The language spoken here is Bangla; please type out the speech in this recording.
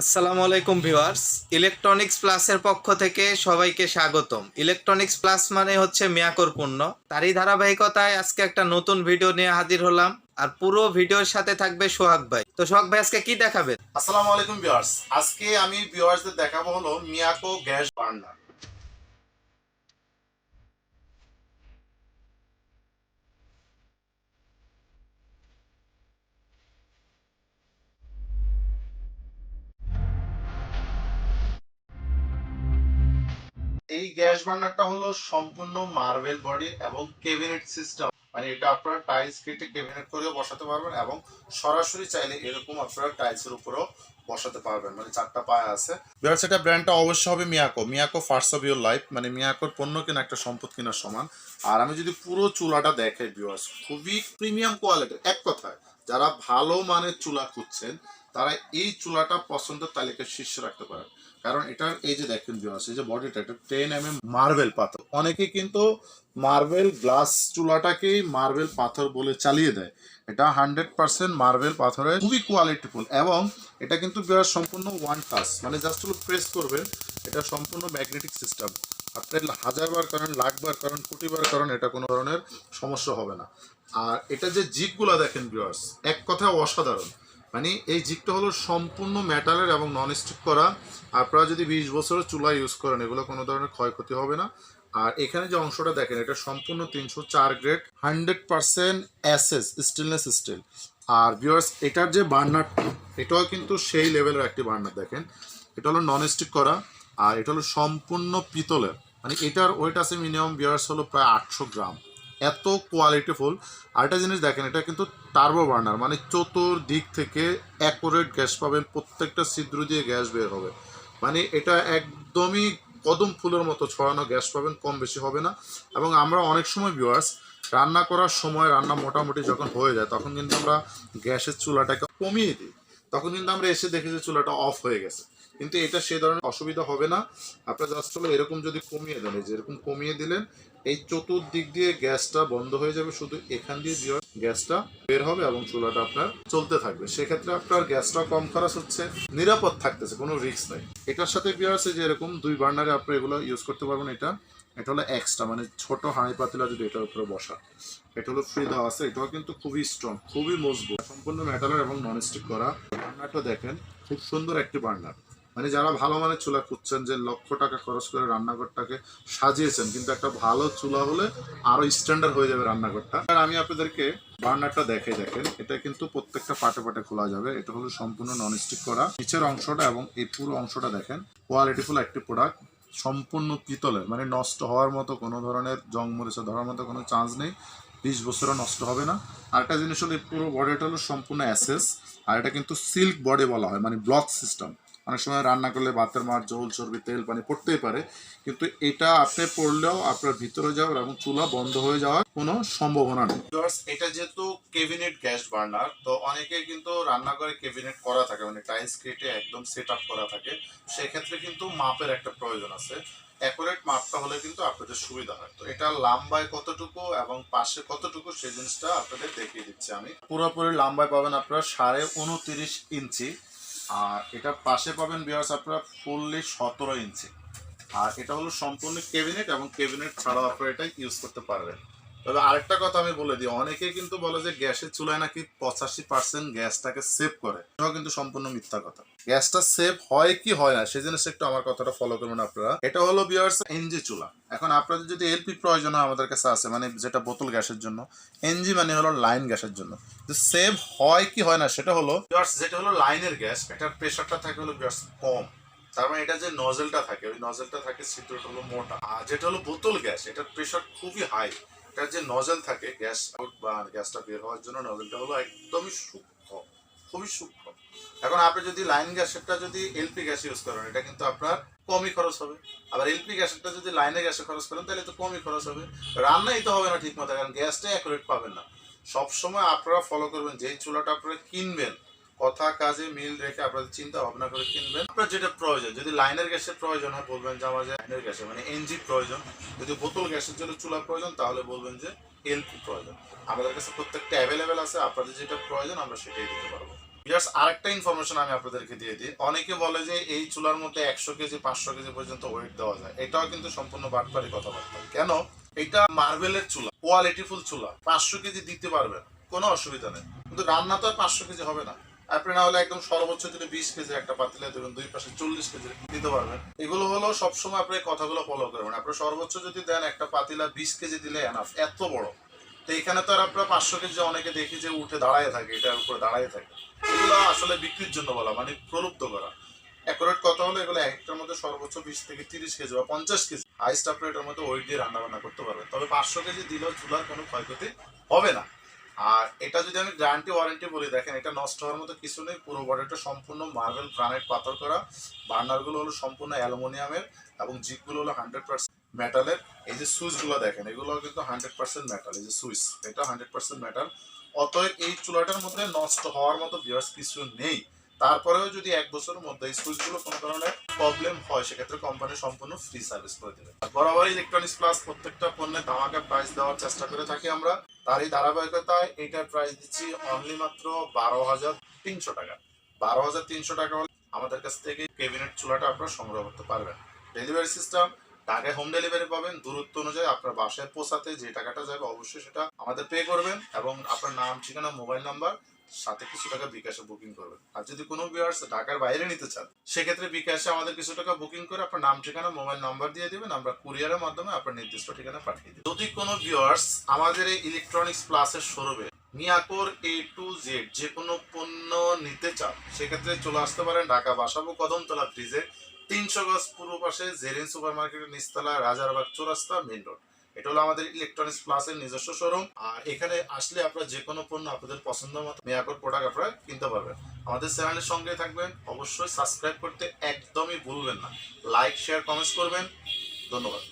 আসসালামু আলাইকুম ভিউয়ার্স। ইলেকট্রনিক্স প্লাসের পক্ষ থেকে সবাইকে স্বাগতম। ইলেকট্রনিক্স প্লাস মানে হচ্ছে মিয়াকর পণ্য। তারই ধারাবাহিকতায় আজকে একটা নতুন ভিডিও নিয়ে হাজির হলাম। আর পুরো ভিডিওর সাথে থাকবে সোহাগ ভাই। তো সোহাগ ভাই, আজকে কি দেখাবেন? আসসালামু আলাইকুম ভিউয়ার্স। আজকে আমি ভিউয়ার্সদের দেখাবো হলো মিয়াকো গ্যাস বার্নার। এই গ্যাস বার্নারটা হলো সম্পূর্ণ মার্বেল বডি এবং কেবিনেট সিস্টেম। মানে এটা আপনারা টাইলস কেটে কেবিনেট করেও বসাতে পারবেন এবং সরাসরি চাইলে এরকম আপনারা টাইলসের উপরেও বসাতে পারবেন। মানে চারটা পায়া আছে। বিয়ার্স এটা ব্র্যান্ডটা অবশ্যই হবে Miyako. Miyako first of your life. মানে মিয়াকোর পণ্য কেনা একটা সম্পদ কেনার সমান। আর আমি যদি পুরো চুলাটা দেখাই বিয়ার্স খুবই প্রিমিয়াম কোয়ালিটির এক কথায়, যারা ভালো মানের চুলা খুঁজছেন তারা এই চুলাটা পছন্দের তালিকায় শীর্ষে রাখতে পারেন কারণ এটার এই যে দেখেন এই যে বডিটা এটা টেন এম এম মার্বেল পাথর। অনেকে কিন্তু মার্বেল গ্লাস চুলাটাকেই মার্বেল পাথর বলে চালিয়ে দেয়। এটা হান্ড্রেড পার্সেন্ট মার্বেল পাথরের, খুবই কোয়ালিটিফুল এবং এটা কিন্তু সম্পূর্ণ ওয়ান টাচ মানে জাস্ট হলো প্রেস করবেন, এটা সম্পূর্ণ ম্যাগনেটিক সিস্টেম আপনি হাজারবার কারণ লাখবার করেন, কোটিবার কারণ এটা কোনো ধরনের সমস্যা হবে না। আর এটা যে জিগগুলো দেখেন ভিউয়ার্স এক কথায় অসাধারণ। মানে এই জিগটা হলো সম্পূর্ণ মেটালের এবং নন স্টিক করা। আপনারা যদি বিশ বছরের চুলা ইউজ করেন, এগুলো কোনো ধরনের ক্ষয়ক্ষতি হবে না। আর এখানে যে অংশটা দেখেন, এটা সম্পূর্ণ তিনশো চার গ্রেড হান্ড্রেড পার্সেন্ট অ্যাসেস স্টেনলেস স্টিল আর ভিউয়ার্স এটার যে বার্নারটা এটাও কিন্তু সেই লেভেলের একটি বার্নার দেখেন। এটা হলো নন স্টিক করা, আর এটা হলো সম্পূর্ণ পিতলের। মানে এটার ওয়েট আছে মিনিমাম ভিউয়ার্স হলো প্রায় আটশো গ্রাম। এত কোয়ালিটিফুল আরেকটা জিনিস দেখেন, এটা কিন্তু টার্বো বার্নার মানে চতুর্দিক থেকে অ্যাকুরেট গ্যাস পাবেন, প্রত্যেকটা ছিদ্র দিয়ে গ্যাস বের হবে। মানে এটা একদমই কদম ফুলের মতো ছড়ানো গ্যাস পাবেন, কম বেশি হবে না। এবং আমরা অনেক সময় ভিউয়ার্স রান্না করার সময় রান্না মোটামুটি যখন হয়ে যায়, তখন কিন্তু আমরা গ্যাসের চুলাটাকে কমিয়ে দিই। তখন কিন্তু আমরা এসে দেখি যে চুলাটা অফ হয়ে গেছে। কিন্তু এটা সে ধরনের অসুবিধা হবে না। আপনার জাস্ট হলো এরকম যদি কমিয়ে দেন, এই যে এরকম কমিয়ে দিলেন, এই চতুর্দিক দিয়ে গ্যাসটা বন্ধ হয়ে যাবে, শুধু এখান দিয়ে গ্যাসটা বের হবে এবং চুলাটা আপনার চলতে থাকবে। সেক্ষেত্রে আপনার গ্যাসটা কম খরচ হচ্ছে, নিরাপদ থাকতেছে, কোনো রিস্ক নাই। এটার সাথে বিয়ার আছে যে এরকম দুই বার্নারে আপনি এগুলো ইউজ করতে পারবেন, এটা এটা হলো এক্সট্রা মানে ছোট হাঁড়ি পাতিলা যদি এটার উপরে বসা এটা হলো ফ্রি দেওয়া আছে, এটাও কিন্তু খুবই স্ট্রং খুবই মজবুত। সম্পূর্ণ মেটালের এবং নন স্টিক করা বার্নারটা দেখেন, খুব সুন্দর একটি বার্নার। মানে যারা ভালো মানের চুলা খুঁজছেন, যে লক্ষ টাকা খরচ করে রান্নাঘরটাকে সাজিয়েছেন, কিন্তু একটা ভালো চুলা হলে আরও স্ট্যান্ডার্ড হয়ে যাবে রান্নাঘরটা। আর আমি আপনাদেরকে বার্নারটা দেখে দেখেন, এটা কিন্তু প্রত্যেকটা পাটে পাটে খোলা যাবে। এটা হলো সম্পূর্ণ নন স্টিক করা। নিচের অংশটা এবং এই পুরো অংশটা দেখেন কোয়ালিটিফুল একটি প্রোডাক্ট সম্পূর্ণ পিতলের মানে নষ্ট হওয়ার মতো কোনো ধরনের জং মরিচা ধরার মতো কোনো চান্স নেই। বিশ বছরও নষ্ট হবে না। আর একটা জিনিস হলো পুরো বডিটা হলো সম্পূর্ণ অ্যাসেস আর এটা কিন্তু সিল্ক বডি বলা হয় মানে ব্লক সিস্টেম অনেক সময় রান্না করলে ভাতের মার জল চর্বি, তেল, পানি পড়তেই পারে। কিন্তু এটা আপনি পড়লেও আপনার ভিতরে যাওয়ার এবং চুলা বন্ধ হয়ে যাওয়ার কোনো সম্ভাবনা নেই। এটা যেহেতু কেবিনেট গ্যাস বার্নার, তো অনেকে কিন্তু রান্নাঘরে কেবিনেট করা থাকে মানে টাইলস কেটে একদম সেট আপ করা থাকে। সেক্ষেত্রে কিন্তু মাপের একটা প্রয়োজন আছে। অ্যাকুরেট মাপটা হলে কিন্তু আপনাদের সুবিধা হয়। তো এটা লম্বায় কতটুকু এবং পাশে কতটুকু সেই জিনিসটা আপনাদের দেখিয়ে দিচ্ছি আমি। পুরোপুরি লাম্বায় পাবেন আপনারা সাড়ে উনত্রিশ ইঞ্চি। আর এটা পাশে পাবেন বিয়ার্স আপনারা ফুললি সতেরো ইঞ্চি আর এটা হলো সম্পূর্ণ কেবিনেট এবং কেবিনেট ছাড়াও আপনারা এটা ইউজ করতে পারবেন। তবে আরেকটা কথা আমি বলে দিই, অনেকে কিন্তু বলে যে গ্যাসের চুলায় নাকি পঁচাশি পার্সেন্ট গ্যাসটাকে সেভ করে। এটাও কিন্তু সম্পূর্ণ মিথ্যা কথা। গ্যাসটা সেভ হয় কি হয় না, সেই জিনিসটা একটু আমার কথাটা ফলো করবেন আপনারা। এটা হলো বিয়ার্স এনজি চুলা। এখন আপনাদের যদি এলপি প্রয়োজন হয় আমাদের কাছে আছে মানে যেটা বোতল গ্যাসের জন্য এনজি মানে হলো লাইন গ্যাসের জন্য। যে সেভ হয় কি হয় না, সেটা হলো বিয়ার্স যেটা হলো লাইনের গ্যাস, এটার প্রেশারটা থাকে হলো বিয়ার্স কম। তার মানে এটা যে নজেলটা থাকে, ওই নজেলটা থাকে ছিদ্রটা হলো মোটা। আর যেটা হলো বোতল গ্যাস, এটার প্রেশার খুবই হাই এটার যে নজেল থাকে গ্যাস আউট বা গ্যাসটা বের হওয়ার জন্য নজেলটা হলো একদমই সূক্ষ্ম, খুবই সূক্ষ্ম। এখন আপনি যদি লাইন গ্যাসেরটা যদি এলপি গ্যাস ইউজ করেন, এটা কিন্তু আপনার কমই খরচ হবে। আবার এলপি গ্যাসেরটা যদি লাইনে গ্যাসে খরচ করেন, তাহলে তো কমই খরচ হবে। রান্নাই তো হবে না ঠিক মতো কারণ গ্যাসটাই অ্যাকুরেট পাবেন না। সবসময় আপনারা ফলো করবেন, যেই চুলাটা আপনারা কিনবেন কথা, কাজে মিল রেখে আপনাদের চিন্তা ভাবনা করে কিনবেন। আপনার যেটা প্রয়োজন, যদি লাইনের গ্যাসের প্রয়োজন হয়, বলবেন যে আমার লাইনের গ্যাসে মানে এনজি প্রয়োজন। যদি বোতল গ্যাসের জন্য চুলা প্রয়োজন, তাহলে বলবেন যে এলপি প্রয়োজন। আমাদের কাছে প্রত্যেকটা অ্যাভেলেবেল আছে, আপনাদের যেটা প্রয়োজন, আমরা সেটাই দিতে পারব। জাস্ট আরেকটা ইনফরমেশন আমি আপনাদেরকে দিয়ে দিই। অনেকে বলে যে এই চুলার মধ্যে একশো কেজি, পাঁচশো কেজি পর্যন্ত ওয়েট দেওয়া যায়। এটাও কিন্তু সম্পূর্ণ বাটপারি কথাবার্তা। কেন? এটা মার্বেলের চুলা কোয়ালিটিফুল চুলা। পাঁচশো কেজি দিতে পারবেন, কোনো অসুবিধা নেই। কিন্তু রান্না তো আর পাঁচশো কেজি হবে না। আপনি না হলে একদম সর্বোচ্চ যদি বিশ কেজি একটা পাতিলে দেবেন দুই পাশে চল্লিশ কেজি দিতে পারবেন। এগুলো হলো সবসময় আপনি কথাগুলো ফলো করবেন আপনি সর্বোচ্চ যদি দেন একটা পাতিলা বিশ কেজি দিলে এনাফ এত বড়। তো এখানে তো আর আপনার পাঁচশো কেজি অনেকে দেখি যে উঠে দাঁড়ায় থাকে, এটার উপরে দাঁড়ায় থাকে। এগুলো আসলে বিক্রির জন্য বলা মানে প্রলুব্ধ করা। অ্যাকুরেট কথা হলো এগুলো একটার মধ্যে সর্বোচ্চ বিশ থেকে তিরিশ কেজি বা পঞ্চাশ কেজি। হাইস্ট আপনি মধ্যে ওয়েট দিয়ে রান্না বান্না করতে পারবেন। তবে পাঁচশো কেজি দিলেও চুলার কোনো ক্ষয়ক্ষতি হবে না। আর এটা যদি আমি গ্যারান্টি ওয়ারেন্টি বলি, দেখেন, এটা নষ্ট হওয়ার মতো কিছু নেই, পুরো বডিটা সম্পূর্ণ মার্বেল গ্রানাইট পাথর করা। বার্নারগুলো হলো সম্পূর্ণ অ্যালুমিনিয়ামের এবং জিপগুলো হলো হান্ড্রেড পার্সেন্ট মেটালের এই যে সুইচগুলো দেখেন এগুলো কিন্তু হান্ড্রেড পার্সেন্ট মেটাল এই যে সুইচ, এটা হান্ড্রেড পার্সেন্ট মেটাল অতএব এই চুলাটার মধ্যে নষ্ট হওয়ার মতো ভিউয়ার্স কিছু নেই। তারপরেও যদি এক বছরের মধ্যে এই সুইচগুলো কোনো ধরনের প্রবলেম হয়, সেক্ষেত্রে কোম্পানি সম্পূর্ণ ফ্রি সার্ভিস করে দেবে। বরাবর ইলেকট্রনিক্স প্লাস প্রত্যেকটা পণ্যে ধামাকা প্রাইস দেওয়ার চেষ্টা করে থাকি আমরা। তারই ধারাবাহিকতায় এটার প্রাইস দিচ্ছি অনলি মাত্র বারো হাজার তিনশো টাকা। বারো হাজার তিনশো টাকা হলে আমাদের কাছ থেকে কেবিনেট চুলাটা আপনারা সংগ্রহ করতে পারবেন। ডেলিভারি সিস্টেম ঢাকায় হোম ডেলিভারি পাবেন। দূরত্ব অনুযায়ী আপনার বাসায় পৌঁছাতে যে টাকাটা যাবে অবশ্যই সেটা আমাদের পে করবেন এবং আপনার নাম, ঠিকানা মোবাইল নাম্বার সাথে কিছু টাকা বিকাশে বুকিং করবেন। আর যদি কোনো ভিউয়ার্স ঢাকার বাইরে নিতে চান, সেক্ষেত্রে বিকাশে আমাদের কিছু টাকা বুকিং করে আপনার নাম, ঠিকানা মোবাইল নাম্বার দিয়ে দিবেন। আমরা কুরিয়ারের মাধ্যমে আপনার নির্দিষ্ট ঠিকানা পাঠিয়ে দিই। যদি কোনো ভিউয়ার্স আমাদের এই ইলেকট্রনিক্স প্লাসের শোরুমে মিয়াকোর এ টু জেড যে কোনো পণ্য নিতে চান, সেক্ষেত্রে চলে আসতে পারেন ঢাকা বাসাবো কদমতলা ব্রিজে তিনশো গজ পূর্ব পাশে জেরিন সুপার মার্কেটের নিচতলা রাজারবাগ চৌরাস্তা মেন রোড এটা হলো আমাদের ইলেকট্রনিক্স প্লাসের নিজস্ব শোরুম আর এখানে আসলে আপনারা যে কোনো পণ্য আপনাদের পছন্দ মতো মেয়াকর প্রোডাক্ট আপনারা কিনতে পারবেন। আমাদের চ্যানেলের সঙ্গে থাকবেন। অবশ্যই সাবস্ক্রাইব করতে একদমই ভুলবেন না। লাইক শেয়ার কমেন্টস করবেন। ধন্যবাদ।